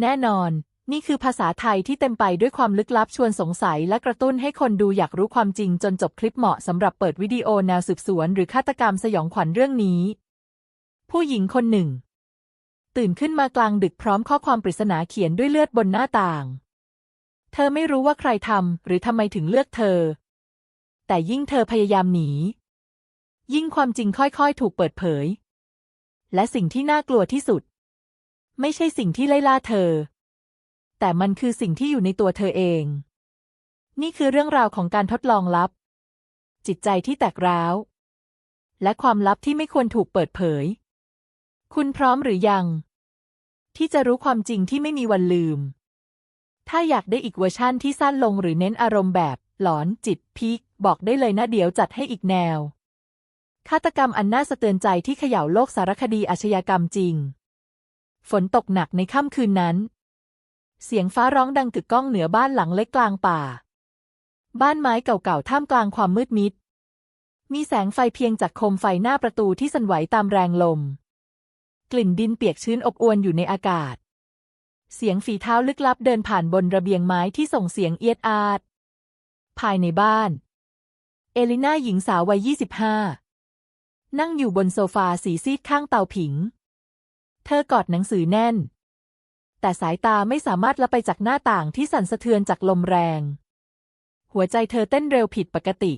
แน่นอน นี่คือภาษาไทยที่เต็มไปด้วยความลึกลับชวนสงสัย และกระตุ้นให้คนดูอยากรู้ความจริงจนจบคลิปเหมาะสำหรับเปิดวิดีโอแนวสืบสวนหรือฆาตกรรมสยองขวัญเรื่องนี้ ผู้หญิงคนหนึ่ง ตื่นขึ้นมากลางดึกพร้อมข้อความปริศนาเขียนด้วยเลือดบนหน้าต่าง เธอไม่รู้ว่าใครทำหรือทำไมถึงเลือกเธอ แต่ยิ่งเธอพยายามหนี ยิ่งความจริงค่อยๆ ถูกเปิดเผย และสิ่งที่น่ากลัวที่สุด ไม่ใช่สิ่งที่ไล่ล่าเธอ แต่มันคือสิ่งที่อยู่ในตัวเธอเอง นี่คือเรื่องราวของการทดลองลับ จิตใจที่แตกร้าว และความลับที่ไม่ควรถูกเปิดเผย คุณพร้อมหรือยัง ที่จะรู้ความจริงที่ไม่มีวันลืม ถ้าอยากได้อีกเวอร์ชั่นที่สั้นลงหรือเน้นอารมณ์แบบ หลอนจิตพีคบอกได้เลยนะเดี๋ยวจัดให้อีกแนวฆาตกรรมอันน่าสะเตือนใจที่เขย่าโลกสารคดีอาชญากรรมจริง ฝนตกหนักในค่ำคืนนั้น เสียงฟ้าร้องดังกึกก้องเหนือบ้านหลังเล็กกลางป่า บ้านไม้เก่าๆท่ามกลางความมืดมิด มีแสงไฟเพียงจากโคมไฟหน้าประตูที่สั่นไหวตามแรงลม กลิ่นดินเปียกชื้นอบอวนอยู่ในอากาศ เสียงฝีเท้าลึกลับเดินผ่านบนระเบียงไม้ที่ส่งเสียงเอียดอาด ภายในบ้าน เอลิน่าหญิงสาววัย 25 นั่งอยู่บนโซฟาสีซีดข้างเตาผิง เธอกอดหนังสือแน่น แต่สายตาไม่สามารถละไปจากหน้าต่างที่สั่นสะเทือนจากลมแรง หัวใจเธอเต้นเร็วผิดปกติ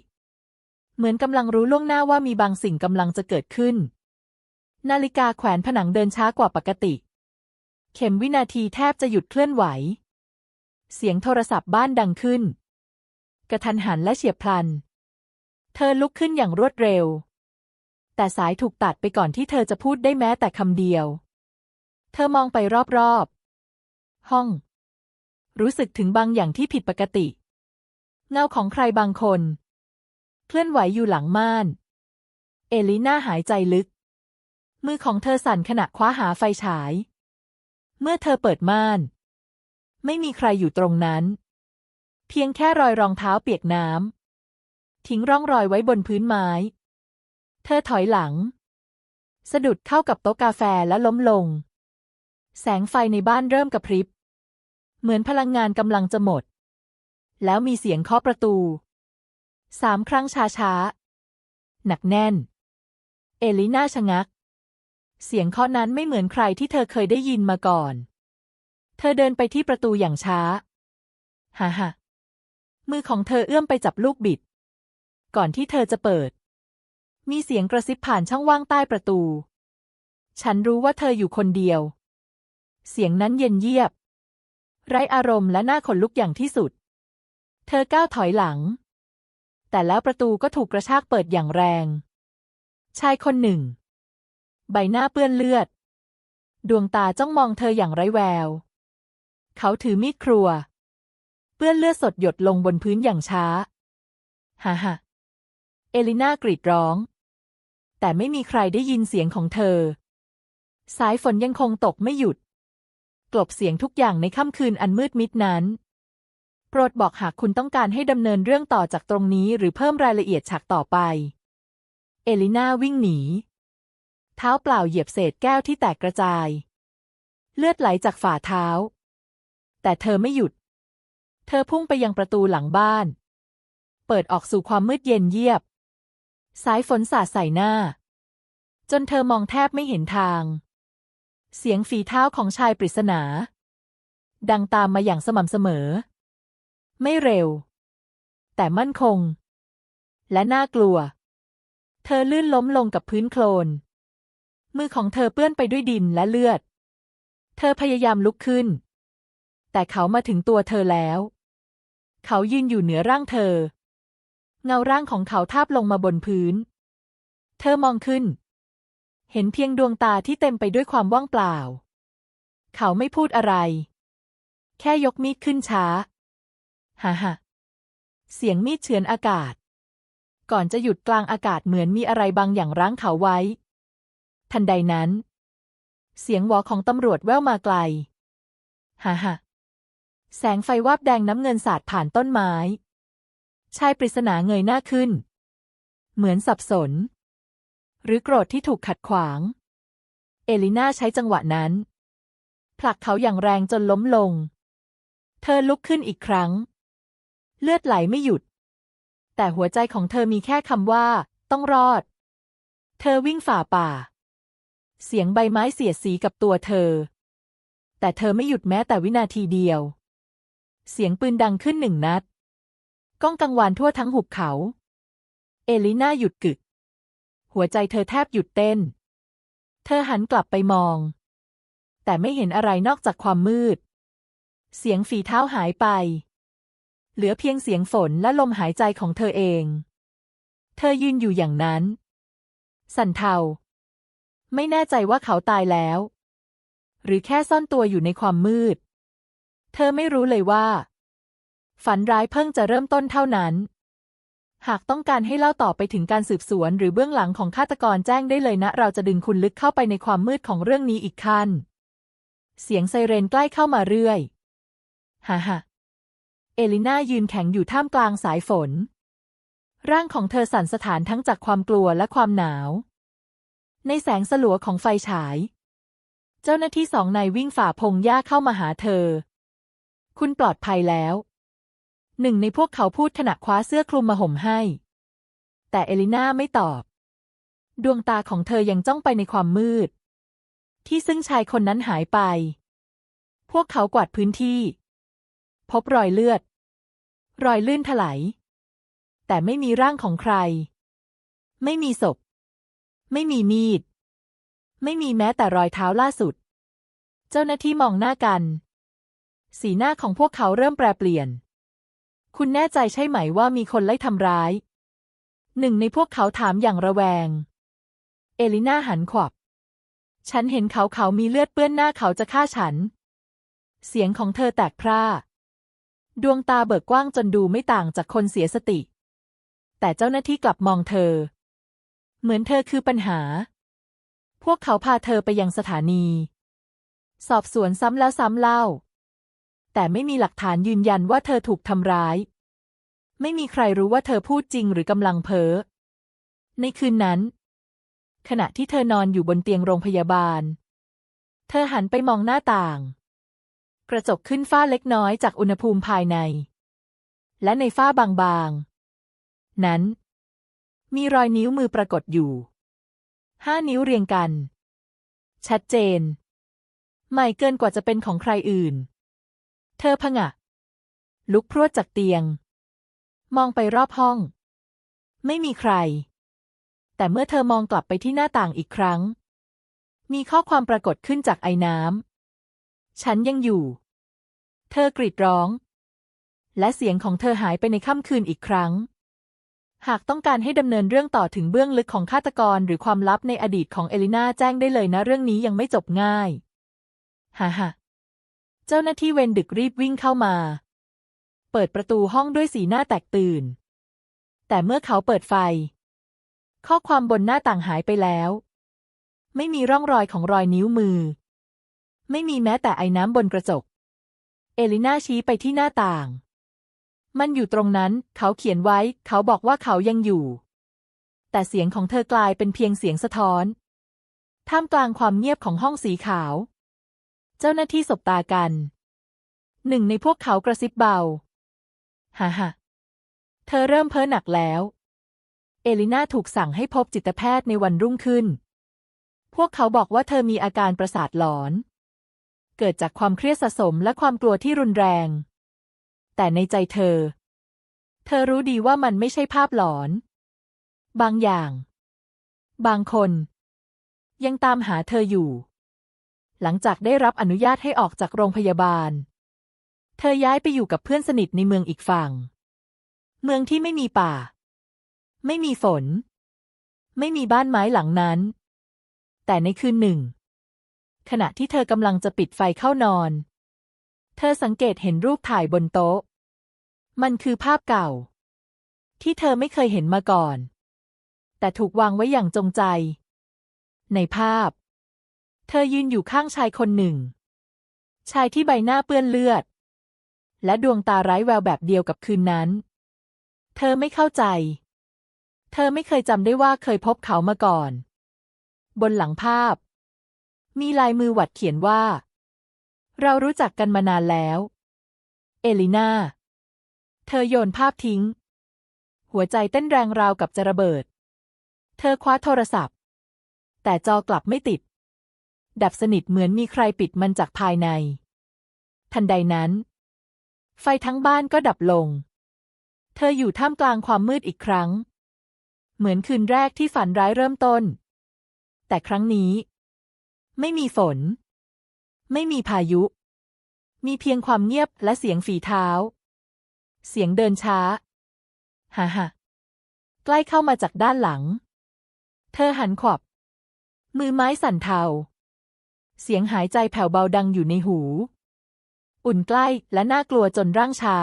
เหมือนกำลังรู้ล่วงหน้าว่ามีบางสิ่งกำลังจะเกิดขึ้น นาฬิกาแขวนผนังเดินช้ากว่าปกติ เข็มวินาทีแทบจะหยุดเคลื่อนไหว เสียงโทรศัพท์บ้านดังขึ้น กระทันหันและเฉียบพลัน เธอลุกขึ้นอย่างรวดเร็วแต่สายถูกตัดไปก่อนที่เธอจะพูดได้แม้แต่คำเดียว เธอมองไปรอบๆ ห้อง รู้สึกถึงบางอย่างที่ผิดปกติ เงาของใครบางคน เคลื่อนไหวอยู่หลังม่าน เอลิน่าหายใจลึก มือของเธอสั่นขณะคว้าหาไฟฉาย เมื่อเธอเปิดม่าน ไม่มีใครอยู่ตรงนั้น เพียงแค่รอยรองเท้าเปียกน้ำทิ้งร่องรอยไว้บนพื้นไม้ เธอถอยหลัง สะดุดเข้ากับโต๊ะกาแฟและล้มลง แสงไฟในบ้านเริ่มกระพริบ เหมือนพลังงานกำลังจะหมด แล้วมีเสียงเคาะประตู สามครั้งช้าๆหนักแน่น เอลิน่าชะงัก เสียงเคาะนั้นไม่เหมือนใครที่เธอเคยได้ยินมาก่อน เธอเดินไปที่ประตูอย่างช้าฮ่าฮ่ามือของเธอเอื้อมไปจับลูกบิด ก่อนที่เธอจะเปิด มีเสียงกระซิบผ่านช่องว่างใต้ประตู ฉันรู้ว่าเธออยู่คนเดียว เสียงนั้นเย็นเยียบ ไร้อารมณ์และน่าขนลุกอย่างที่สุด เธอก้าวถอยหลัง แต่แล้วประตูก็ถูกกระชากเปิดอย่างแรง ชายคนหนึ่ง ใบหน้าเปื้อนเลือด ดวงตาจ้องมองเธออย่างไร้แวว เขาถือมีดครัว เปื้อนเลือดสดหยดลงบนพื้นอย่างช้าฮ่าฮ่าเอลิน่ากรีดร้อง แต่ไม่มีใครได้ยินเสียงของเธอ สายฝนยังคงตกไม่หยุด กลบเสียงทุกอย่างในค่ำคืนอันมืดมิดนั้น โปรดบอกหากคุณต้องการให้ดำเนินเรื่องต่อจากตรงนี้หรือเพิ่มรายละเอียดฉากต่อไป เอลิน่าวิ่งหนี เท้าเปล่าเหยียบเศษแก้วที่แตกกระจาย เลือดไหลจากฝ่าเท้า แต่เธอไม่หยุด เธอพุ่งไปยังประตูหลังบ้าน เปิดออกสู่ความมืดเย็นเยียบ สายฝนสาดใส่หน้า จนเธอมองแทบไม่เห็นทาง เสียงฝีเท้าของชายปริศนา ดังตามมาอย่างสม่ำเสมอ ไม่เร็ว แต่มั่นคง และน่ากลัว เธอลื่นล้มลงกับพื้นโคลน มือของเธอเปื้อนไปด้วยดินและเลือด เธอพยายามลุกขึ้น แต่เขามาถึงตัวเธอแล้ว เขายืนอยู่เหนือร่างเธอ เงาร่างของเขาทาบลงมาบนพื้น เธอมองขึ้น เห็นเพียงดวงตาที่เต็มไปด้วยความว่างเปล่า เขาไม่พูดอะไร แค่ยกมีดขึ้นช้าฮ่าฮ่าเสียงมีดเฉือนอากาศ ก่อนจะหยุดกลางอากาศเหมือนมีอะไรบางอย่างรั้งเขาไว้ ทันใดนั้น เสียงหวอของตำรวจแว่วมาไกลฮ่าฮ่าแสงไฟวาบแดงน้ำเงินสาดผ่านต้นไม้ ชายปริศนาเงยหน้าขึ้น เหมือนสับสน หรือโกรธที่ถูกขัดขวาง เอลิน่าใช้จังหวะนั้น ผลักเขาอย่างแรงจนล้มลง เธอลุกขึ้นอีกครั้ง เลือดไหลไม่หยุด แต่หัวใจของเธอมีแค่คำว่า ต้องรอด เธอวิ่งฝ่าป่า เสียงใบไม้เสียดสีกับตัวเธอ แต่เธอไม่หยุดแม้แต่วินาทีเดียว เสียงปืนดังขึ้นหนึ่งนัด ก้องกังวานทั่วทั้งหุบเขา เอลิน่าหยุดกึก หัวใจเธอแทบหยุดเต้น เธอหันกลับไปมอง แต่ไม่เห็นอะไรนอกจากความมืด เสียงฝีเท้าหายไป เหลือเพียงเสียงฝนและลมหายใจของเธอเอง เธอยืนอยู่อย่างนั้น สันเทา ไม่แน่ใจว่าเขาตายแล้ว หรือแค่ซ่อนตัวอยู่ในความมืด เธอไม่รู้เลยว่า ฝันร้ายเพิ่งจะเริ่มต้นเท่านั้น หากต้องการให้เล่าต่อไปถึงการสืบสวนหรือเบื้องหลังของฆาตกรแจ้งได้เลยนะ เราจะดึงคุณลึกเข้าไปในความมืดของเรื่องนี้อีกขั้น เสียงไซเรนใกล้เข้ามาเรื่อยฮ่าฮ่าเอลิน่ายืนแข็งอยู่ท่ามกลางสายฝน ร่างของเธอสั่นสะท้านทั้งจากความกลัวและความหนาว ในแสงสลัวของไฟฉาย เจ้าหน้าที่สองนายวิ่งฝ่าพงหญ้าเข้ามาหาเธอ คุณปลอดภัยแล้ว หนึ่งในพวกเขาพูดขณะคว้าเสื้อคลุมมาห่มให้ แต่เอลิน่าไม่ตอบ ดวงตาของเธอยังจ้องไปในความมืด ที่ซึ่งชายคนนั้นหายไป พวกเขากวาดพื้นที่ พบรอยเลือด รอยลื่นถลายแต่ไม่มีร่างของใคร ไม่มีศพ ไม่มีมีด ไม่มีแม้แต่รอยเท้าล่าสุด เจ้าหน้าที่มองหน้ากัน สีหน้าของพวกเขาเริ่มแปรเปลี่ยน คุณแน่ใจใช่ไหมว่ามีคนไล่ทำร้าย หนึ่งในพวกเขาถามอย่างระแวง เอลิน่าหันขวับ ฉันเห็นเขาเขามีเลือดเปื้อนหน้าเขาจะฆ่าฉัน เสียงของเธอแตกพร่า ดวงตาเบิกกว้างจนดูไม่ต่างจากคนเสียสติ แต่เจ้าหน้าที่กลับมองเธอ เหมือนเธอคือปัญหา พวกเขาพาเธอไปยังสถานี สอบสวนซ้ำแล้วซ้ำเล่า แต่ไม่มีหลักฐานยืนยันว่าเธอถูกทำร้าย ไม่มีใครรู้ว่าเธอพูดจริงหรือกำลังเพ้อ ในคืนนั้น ขณะที่เธอนอนอยู่บนเตียงโรงพยาบาล เธอหันไปมองหน้าต่าง กระจกขึ้นฝ้าเล็กน้อยจากอุณหภูมิภายใน และในฝ้าบางๆ นั้น มีรอยนิ้วมือปรากฏอยู่ ห้านิ้วเรียงกัน ชัดเจนใหม่เกินกว่าจะเป็นของใครอื่น ธอผงะ ลุกพรวดจากเตียง มองไปรอบห้อง ไม่มีใคร แต่เมื่อเธอมองกลับไปที่หน้าต่างอีกครั้ง มีข้อความปรากฏขึ้นจากไอ้น้ำ ฉันยังอยู่ เธอกรีดร้อง และเสียงของเธอหายไปในค่ำคืนอีกครั้ง หากต้องการให้ดำเนินเรื่องต่อถึงเบื้องลึกของฆาตกรหรือความลับในอดีตของเอลิน่าแจ้งได้เลยนะเรื่องนี้ยังไม่จบง่าย ฮ่าฮ่า เจ้าหน้าที่เวรดึกรีบวิ่งเข้ามา เปิดประตูห้องด้วยสีหน้าแตกตื่น แต่เมื่อเขาเปิดไฟ ข้อความบนหน้าต่างหายไปแล้ว ไม่มีร่องรอยของรอยนิ้วมือ ไม่มีแม้แต่ไอ้น้ำบนกระจก เอลิน่าชี้ไปที่หน้าต่าง มันอยู่ตรงนั้น เขาเขียนไว้ เขาบอกว่าเขายังอยู่ แต่เสียงของเธอกลายเป็นเพียงเสียงสะท้อน ท่ามกลางความเงียบของห้องสีขาว จ้าหน้าที่สบตากัน หนึ่งในพวกเขากระซิบเบาฮ่าฮ่าเธอเริ่มเพ้อหนักแล้ว เอลิน่าถูกสั่งให้พบจิตแพทย์ในวันรุ่งขึ้น พวกเขาบอกว่าเธอมีอาการประสาทหลอน เกิดจากความเครียดสะสมและความกลัวที่รุนแรง แต่ในใจเธอ เธอรู้ดีว่ามันไม่ใช่ภาพหลอน บางอย่าง บางคน ยังตามหาเธออยู่ หลังจากได้รับอนุญาตให้ออกจากโรงพยาบาล เธอย้ายไปอยู่กับเพื่อนสนิทในเมืองอีกฝั่ง เมืองที่ไม่มีป่า ไม่มีฝน ไม่มีบ้านไม้หลังนั้น แต่ในคืนหนึ่ง ขณะที่เธอกำลังจะปิดไฟเข้านอน เธอสังเกตเห็นรูปถ่ายบนโต๊ะ มันคือภาพเก่า ที่เธอไม่เคยเห็นมาก่อน แต่ถูกวางไว้อย่างจงใจ ในภาพ เธอยืนอยู่ข้างชายคนหนึ่ง ชายที่ใบหน้าเปื้อนเลือด และดวงตาไร้แววแบบเดียวกับคืนนั้น เธอไม่เข้าใจ เธอไม่เคยจำได้ว่าเคยพบเขามาก่อน บนหลังภาพ มีลายมือหวัดเขียนว่า เรารู้จักกันมานานแล้ว เอลิน่า เธอโยนภาพทิ้ง หัวใจเต้นแรงราวกับจะระเบิด เธอคว้าโทรศัพท์ แต่จอกลับไม่ติด ดับสนิทเหมือนมีใครปิดมันจากภายใน ทันใดนั้น ไฟทั้งบ้านก็ดับลง เธออยู่ท่ามกลางความมืดอีกครั้ง เหมือนคืนแรกที่ฝันร้ายเริ่มต้น แต่ครั้งนี้ ไม่มีฝน ไม่มีพายุ มีเพียงความเงียบและเสียงฝีเท้า เสียงเดินช้าฮ่าฮ่าใกล้เข้ามาจากด้านหลัง เธอหันขวับ มือไม้สั่นเทา เสียงหายใจแผ่วเบาดังอยู่ในหู อุ่นใกล้และน่ากลัวจนร่างชา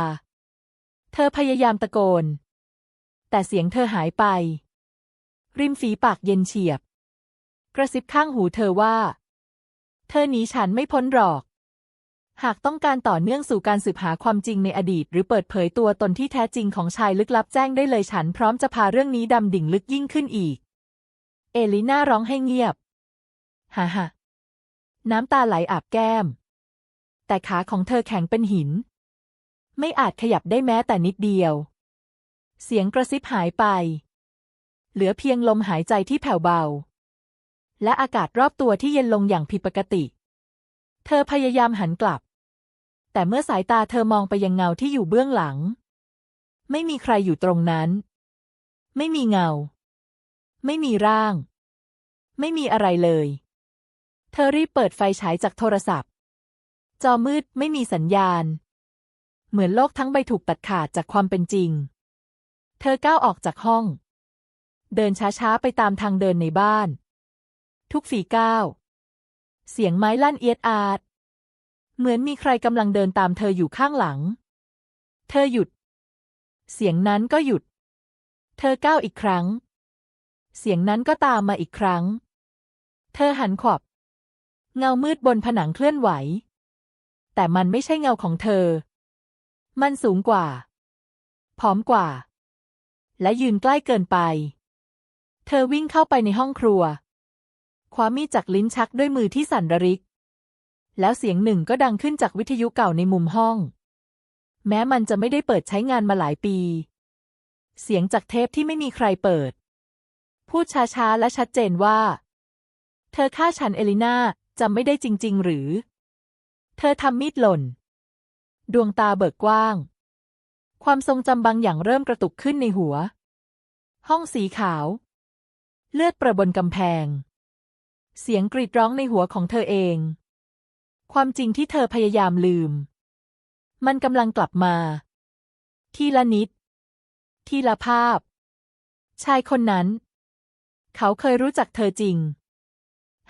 เธอพยายามตะโกน แต่เสียงเธอหายไป ริมฝีปากเย็นเฉียบ กระซิบข้างหูเธอว่า เธอหนีฉันไม่พ้นหรอก หากต้องการต่อเนื่องสู่การสืบหาความจริงในอดีต หรือเปิดเผยตัวตนที่แท้จริงของชายลึกลับแจ้งได้เลยฉันพร้อมจะพาเรื่องนี้ดำดิ่งลึกยิ่งขึ้นอีก เอลิน่าร้องให้เงียบ ฮ่าฮ่า น้ำตาไหลอาบแก้ม แต่ขาของเธอแข็งเป็นหิน ไม่อาจขยับได้แม้แต่นิดเดียว เสียงกระซิบหายไป เหลือเพียงลมหายใจที่แผ่วเบา และอากาศรอบตัวที่เย็นลงอย่างผิดปกติ เธอพยายามหันกลับ แต่เมื่อสายตาเธอมองไปยังเงาที่อยู่เบื้องหลัง ไม่มีใครอยู่ตรงนั้น ไม่มีเงา ไม่มีร่าง ไม่มีอะไรเลย เธอรีบเปิดไฟฉายจากโทรศัพท์ จอมืดไม่มีสัญญาณ เหมือนโลกทั้งใบถูกตัดขาดจากความเป็นจริง เธอก้าวออกจากห้อง เดินช้าๆไปตามทางเดินในบ้าน ทุกฝีก้าว เสียงไม้ลั่นเอียดอาด เหมือนมีใครกำลังเดินตามเธออยู่ข้างหลัง เธอหยุด เสียงนั้นก็หยุด เธอก้าวอีกครั้ง เสียงนั้นก็ตามมาอีกครั้ง เธอหันขวับ เงามืดบนผนังเคลื่อนไหว แต่มันไม่ใช่เงาของเธอ มันสูงกว่า ผอมกว่า และยืนใกล้เกินไป เธอวิ่งเข้าไปในห้องครัว คว้ามีดจากลิ้นชักด้วยมือที่สั่นระริก แล้วเสียงหนึ่งก็ดังขึ้นจากวิทยุเก่าในมุมห้อง แม้มันจะไม่ได้เปิดใช้งานมาหลายปี เสียงจากเทปที่ไม่มีใครเปิด พูดช้าๆและชัดเจนว่า เธอฆ่าฉันเอลิน่า จำไม่ได้จริง ๆ หรือ เธอทำมีดหล่น ดวงตาเบิกกว้าง ความทรงจำบางอย่างเริ่มกระตุกขึ้นในหัว ห้องสีขาว เลือดประบนกำแพง เสียงกรีดร้องในหัวของเธอเอง ความจริงที่เธอพยายามลืม มันกำลังกลับมา ทีละนิด ทีละภาพ ชายคนนั้น เขาเคยรู้จักเธอจริง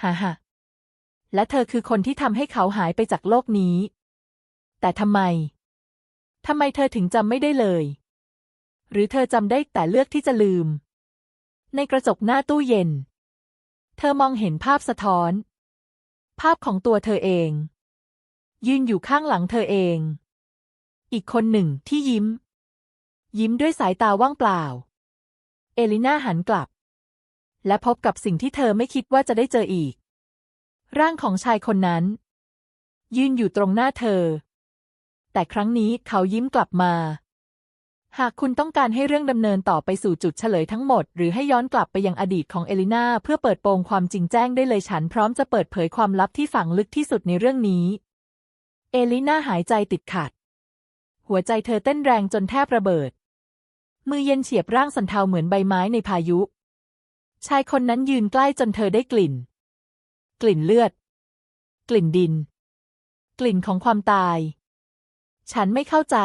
ฮ่าฮ่า และเธอคือคนที่ทำให้เขาหายไปจากโลกนี้ แต่ทำไม ทำไมเธอถึงจำไม่ได้เลย หรือเธอจำได้แต่เลือกที่จะลืม ในกระจกหน้าตู้เย็น เธอมองเห็นภาพสะท้อน ภาพของตัวเธอเอง ยืนอยู่ข้างหลังเธอเอง อีกคนหนึ่งที่ยิ้ม ยิ้มด้วยสายตาว่างเปล่า เอลิน่าหันกลับ และพบกับสิ่งที่เธอไม่คิดว่าจะได้เจออีก ร่างของชายคนนั้น ยืนอยู่ตรงหน้าเธอ แต่ครั้งนี้เขายิ้มกลับมา หากคุณต้องการให้เรื่องดำเนินต่อไปสู่จุดเฉลยทั้งหมด หรือให้ย้อนกลับไปยังอดีตของเอลิน่าเพื่อเปิดโปงความจริงแจ้งได้เลยฉันพร้อมจะเปิดเผยความลับที่ฝังลึกที่สุดในเรื่องนี้ เอลิน่าหายใจติดขัด หัวใจเธอเต้นแรงจนแทบระเบิด มือเย็นเฉียบร่างสันเทาเหมือนใบไม้ในพายุ ชายคนนั้นยืนใกล้จนเธอได้กลิ่น กลิ่นเลือด กลิ่นดิน กลิ่นของความตาย ฉันไม่เข้าใจ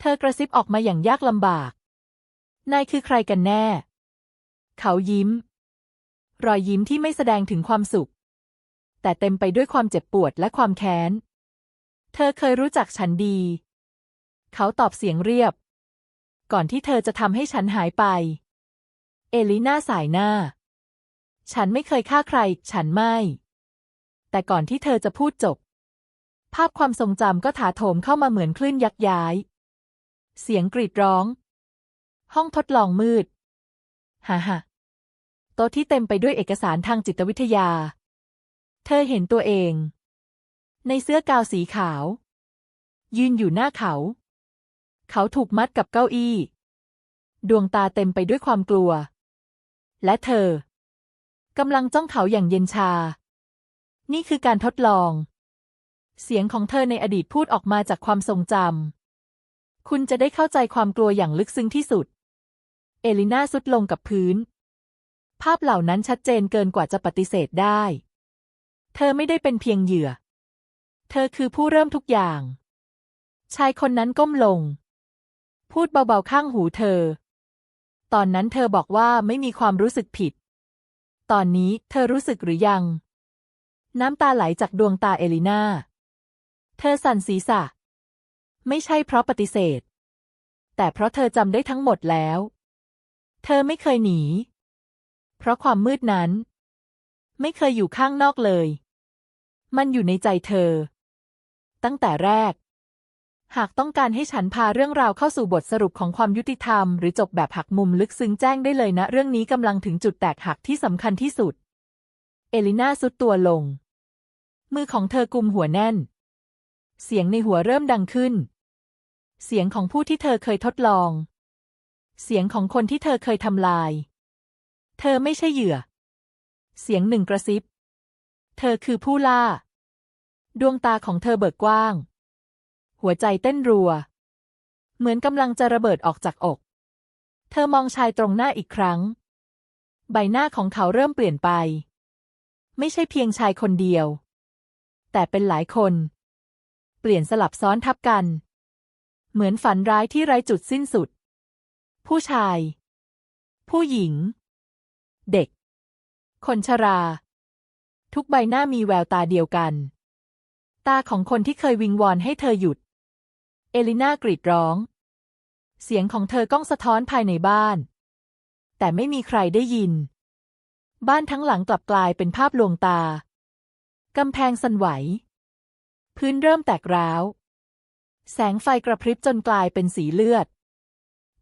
เธอกระซิบออกมาอย่างยากลำบาก นายคือใครกันแน่ เขายิ้ม รอยยิ้มที่ไม่แสดงถึงความสุข แต่เต็มไปด้วยความเจ็บปวดและความแค้น เธอเคยรู้จักฉันดี เขาตอบเสียงเรียบ ก่อนที่เธอจะทำให้ฉันหายไป เอลิน่าสายหน้า ฉันไม่เคยฆ่าใคร ฉันไม่ แต่ก่อนที่เธอจะพูดจบ ภาพความทรงจำก็ถาโถมเข้ามาเหมือนคลื่นยักย้าย เสียงกรีดร้อง ห้องทดลองมืดฮ่าฮ่าโต๊ะที่เต็มไปด้วยเอกสารทางจิตวิทยา เธอเห็นตัวเอง ในในเสื้อกาวสีขาว ยืนอยู่หน้าเขา เขาถูกมัดกับเก้าอี้ ดวงตาเต็มไปด้วยความกลัว และเธอ กำลังจ้องเขาอย่างเย็นชา นี่คือการทดลอง เสียงของเธอในอดีตพูดออกมาจากความทรงจำ คุณจะได้เข้าใจความกลัวอย่างลึกซึ้งที่สุด เอลิน่าสุดลงกับพื้น ภาพเหล่านั้นชัดเจนเกินกว่าจะปฏิเสธได้ เธอไม่ได้เป็นเพียงเหยื่อ เธอคือผู้เริ่มทุกอย่าง ชายคนนั้นก้มลง พูดเบาๆข้างหูเธอ ตอนนั้นเธอบอกว่าไม่มีความรู้สึกผิด ตอนนี้เธอรู้สึกหรือยัง น้ำตาไหลจากดวงตาเอลิน่า เธอสั่นศีรษะ ไม่ใช่เพราะปฏิเสธ แต่เพราะเธอจำได้ทั้งหมดแล้ว เธอไม่เคยหนี เพราะความมืดนั้น ไม่เคยอยู่ข้างนอกเลย มันอยู่ในใจเธอ ตั้งแต่แรก หากต้องการให้ฉันพาเรื่องราวเข้าสู่บทสรุปของความยุติธรรม หรือจบแบบหักมุมลึกซึ้งแจ้งได้เลยนะ เรื่องนี้กำลังถึงจุดแตกหักที่สำคัญที่สุด เอลิน่าสุดตัวลง มือของเธอกุมหัวแน่น เสียงในหัวเริ่มดังขึ้น เสียงของผู้ที่เธอเคยทดลอง เสียงของคนที่เธอเคยทำลาย เธอไม่ใช่เหยื่อ เสียงหนึ่งกระซิบ เธอคือผู้ล่า ดวงตาของเธอเบิกกว้าง หัวใจเต้นรัว เหมือนกำลังจะระเบิดออกจากอก เธอมองชายตรงหน้าอีกครั้ง ใบหน้าของเขาเริ่มเปลี่ยนไป ไม่ใช่เพียงชายคนเดียว แต่เป็นหลายคน เปลี่ยนสลับซ้อนทับกัน เหมือนฝันร้ายที่ไร้จุดสิ้นสุด ผู้ชาย ผู้หญิง เด็ก คนชรา ทุกใบหน้ามีแววตาเดียวกัน ตาของคนที่เคยวิงวอนให้เธอหยุด เอลิน่ากรีดร้อง เสียงของเธอก้องสะท้อนภายในบ้าน แต่ไม่มีใครได้ยิน บ้านทั้งหลังกลับกลายเป็นภาพลวงตา กำแพงสั่นไหว พื้นเริ่มแตกร้าว แสงไฟกระพริบจนกลายเป็นสีเลือด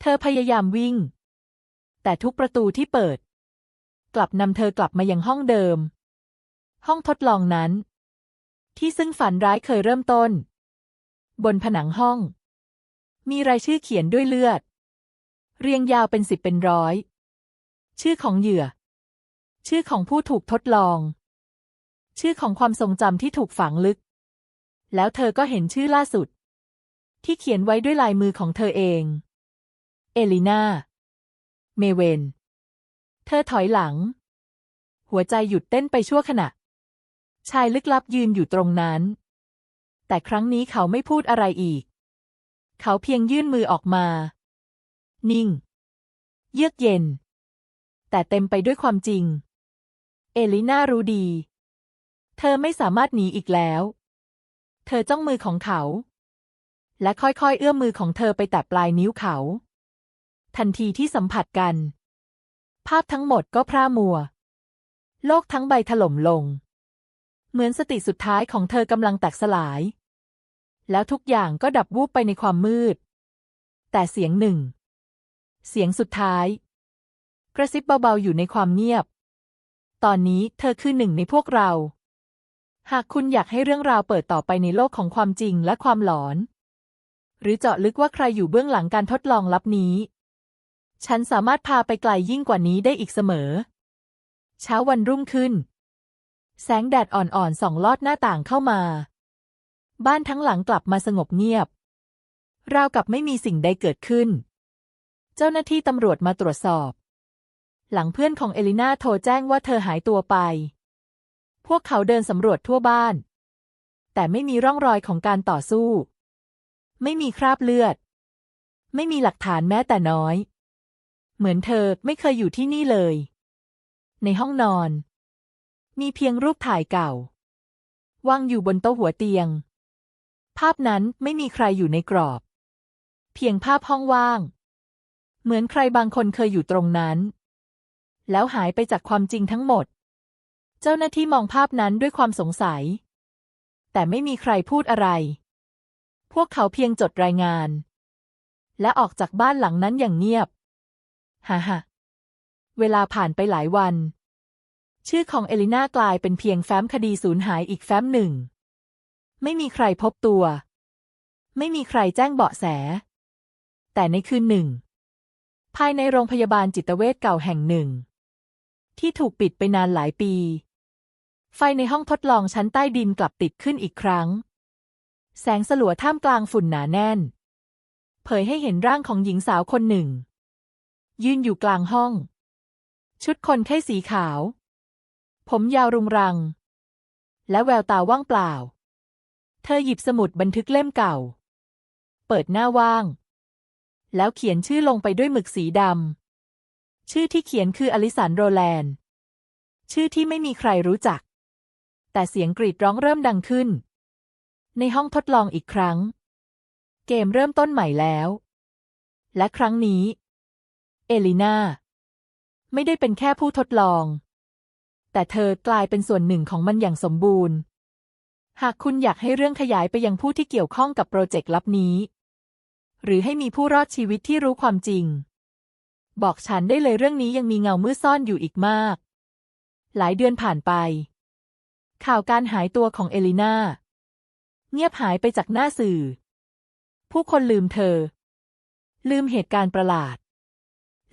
เธอพยายามวิ่ง แต่ทุกประตูที่เปิด กลับนำเธอกลับมายังห้องเดิม ห้องทดลองนั้น ที่ซึ่งฝันร้ายเคยเริ่มต้น บนผนังห้อง มีรายชื่อเขียนด้วยเลือด เรียงยาวเป็นสิบเป็นร้อย ชื่อของเหยื่อ ชื่อของผู้ถูกทดลอง ชื่อของความทรงจำที่ถูกฝังลึก แล้วเธอก็เห็นชื่อล่าสุด ที่เขียนไว้ด้วยลายมือของเธอเอง เอลิน่าเมเวน เธอถอยหลัง หัวใจหยุดเต้นไปชั่วขณะ ชายลึกลับยืนอยู่ตรงนั้น แต่ครั้งนี้เขาไม่พูดอะไรอีก เขาเพียงยื่นมือออกมา นิ่ง เยือกเย็น แต่เต็มไปด้วยความจริง เอลิน่ารู้ดี เธอไม่สามารถหนีอีกแล้ว เธอจ้องมือของเขา และค่อยๆ เอื้อมมือของเธอไปแตะปลายนิ้วเขา ทันทีที่สัมผัสกัน ภาพทั้งหมดก็พร่ามัว โลกทั้งใบถล่มลง เหมือนสติสุดท้ายของเธอกำลังแตกสลาย แล้วทุกอย่างก็ดับวูบไปในความมืด แต่เสียงหนึ่ง เสียงสุดท้าย กระซิบเบาๆอยู่ในความเงียบ ตอนนี้เธอคือหนึ่งในพวกเรา หากคุณอยากให้เรื่องราวเปิดต่อไปในโลกของความจริงและความหลอน หรือเจาะลึกว่าใครอยู่เบื้องหลังการทดลองลับนี้ ฉันสามารถพาไปไกลยิ่งกว่านี้ได้อีกเสมอ เช้าวันรุ่งขึ้น แสงแดดอ่อนๆส่องลอดหน้าต่างเข้ามา บ้านทั้งหลังกลับมาสงบเงียบ ราวกับไม่มีสิ่งใดเกิดขึ้น เจ้าหน้าที่ตำรวจมาตรวจสอบ หลังเพื่อนของเอลิน่าโทรแจ้งว่าเธอหายตัวไป พวกเขาเดินสำรวจทั่วบ้าน แต่ไม่มีร่องรอยของการต่อสู้ ไม่มีคราบเลือด ไม่มีหลักฐานแม้แต่น้อย เหมือนเธอไม่เคยอยู่ที่นี่เลย ในห้องนอน มีเพียงรูปถ่ายเก่า วางอยู่บนโต๊ะหัวเตียง ภาพนั้นไม่มีใครอยู่ในกรอบ เพียงภาพห้องว่าง เหมือนใครบางคนเคยอยู่ตรงนั้น แล้วหายไปจากความจริงทั้งหมด เจ้าหน้าที่มองภาพนั้นด้วยความสงสัย แต่ไม่มีใครพูดอะไร พวกเขาเพียงจดรายงาน และออกจากบ้านหลังนั้นอย่างเงียบฮ่าฮ่าเวลาผ่านไปหลายวัน ชื่อของเอลิน่ากลายเป็นเพียงแฟ้มคดีสูญหายอีกแฟ้มหนึ่ง ไม่มีใครพบตัว ไม่มีใครแจ้งเบาะแส แต่ในคืนหนึ่ง ภายในโรงพยาบาลจิตเวชเก่าแห่งหนึ่ง ที่ถูกปิดไปนานหลายปี ไฟในห้องทดลองชั้นใต้ดินกลับติดขึ้นอีกครั้ง แสงสลัวท่ามกลางฝุ่นหนาแน่น เผยให้เห็นร่างของหญิงสาวคนหนึ่ง ยืนอยู่กลางห้อง ชุดคนไข้สีขาว ผมยาวรุงรัง และแววตาว่างเปล่า เธอหยิบสมุดบันทึกเล่มเก่า เปิดหน้าว่าง แล้วเขียนชื่อลงไปด้วยหมึกสีดำ ชื่อที่เขียนคืออลิสันโรแลนด์ ชื่อที่ไม่มีใครรู้จัก แต่เสียงกรีดร้องเริ่มดังขึ้น ในห้องทดลองอีกครั้ง เกมเริ่มต้นใหม่แล้ว และครั้งนี้ เอลิน่า ไม่ได้เป็นแค่ผู้ทดลอง แต่เธอกลายเป็นส่วนหนึ่งของมันอย่างสมบูรณ์ หากคุณอยากให้เรื่องขยายไปยังผู้ที่เกี่ยวข้องกับโปรเจกต์ลับนี้ หรือให้มีผู้รอดชีวิตที่รู้ความจริง บอกฉันได้เลยเรื่องนี้ยังมีเงามืดซ่อนอยู่อีกมาก หลายเดือนผ่านไป ข่าวการหายตัวของเอลิน่า เงียบหายไปจากหน้าสื่อ ผู้คนลืมเธอ ลืมเหตุการณ์ประหลาด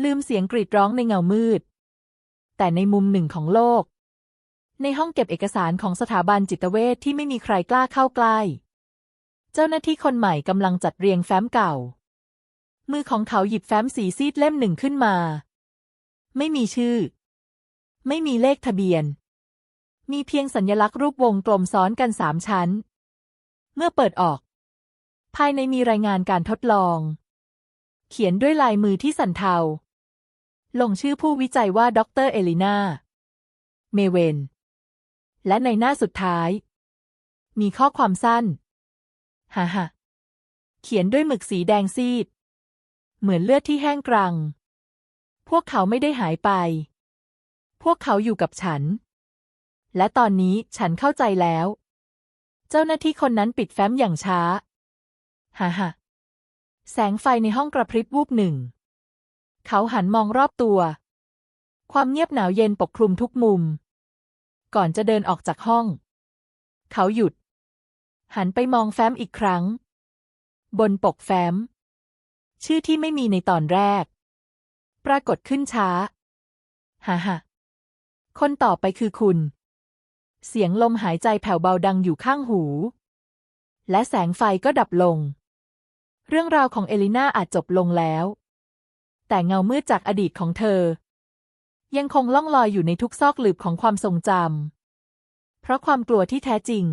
ลืมเสียงกรีดร้องในเงามืด แต่ในมุมหนึ่งของโลก ในห้องเก็บเอกสารของสถาบันจิตเวชที่ไม่มีใครกล้าเข้าใกล้ เจ้าหน้าที่คนใหม่กำลังจัดเรียงแฟ้มเก่า มือของเขาหยิบแฟ้มสีซีดเล่มหนึ่งขึ้นมา ไม่มีชื่อ ไม่มีเลขทะเบียน มีเพียงสัญลักษณ์รูปวงกลมซ้อนกันสามชั้น เมื่อเปิดออก ภายในมีรายงานการทดลอง เขียนด้วยลายมือที่สั่นเทา ลงชื่อผู้วิจัยว่าดรเอลินา เมเวน และในหน้าสุดท้าย มีข้อความสั้นฮ่าฮ่าเขียนด้วยหมึกสีแดงซีด เหมือนเลือดที่แห้งกรัง พวกเขาไม่ได้หายไป พวกเขาอยู่กับฉัน และตอนนี้ฉันเข้าใจแล้ว เจ้าหน้าที่คนนั้นปิดแฟ้มอย่างช้าฮ่าฮ่าแสงไฟในห้องกระพริบวูบหนึ่ง เขาหันมองรอบตัว ความเงียบหนาวเย็นปกคลุมทุกมุม ก่อนจะเดินออกจากห้อง เขาหยุด หันไปมองแฟ้มอีกครั้ง บนปกแฟ้ม ชื่อที่ไม่มีในตอนแรก ปรากฏขึ้นช้าฮ่าฮ่าคนต่อไปคือคุณ เสียงลมหายใจแผ่วเบาดังอยู่ข้างหู และแสงไฟก็ดับลง เรื่องราวของเอลิน่าอาจจบลงแล้ว แต่เงามืดจากอดีตของเธอ ยังคงล่องลอยอยู่ในทุกซอกหลืบของความทรงจำเพราะความกลัวที่แท้จริง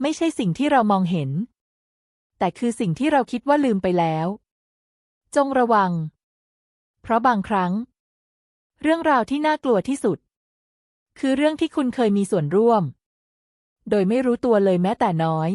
ไม่ใช่สิ่งที่เรามองเห็น แต่คือสิ่งที่เราคิดว่าลืมไปแล้ว จงระวัง เพราะบางครั้ง เรื่องราวที่น่ากลัวที่สุด คือเรื่องที่คุณเคยมีส่วนร่วม โดยไม่รู้ตัวเลยแม้แต่น้อย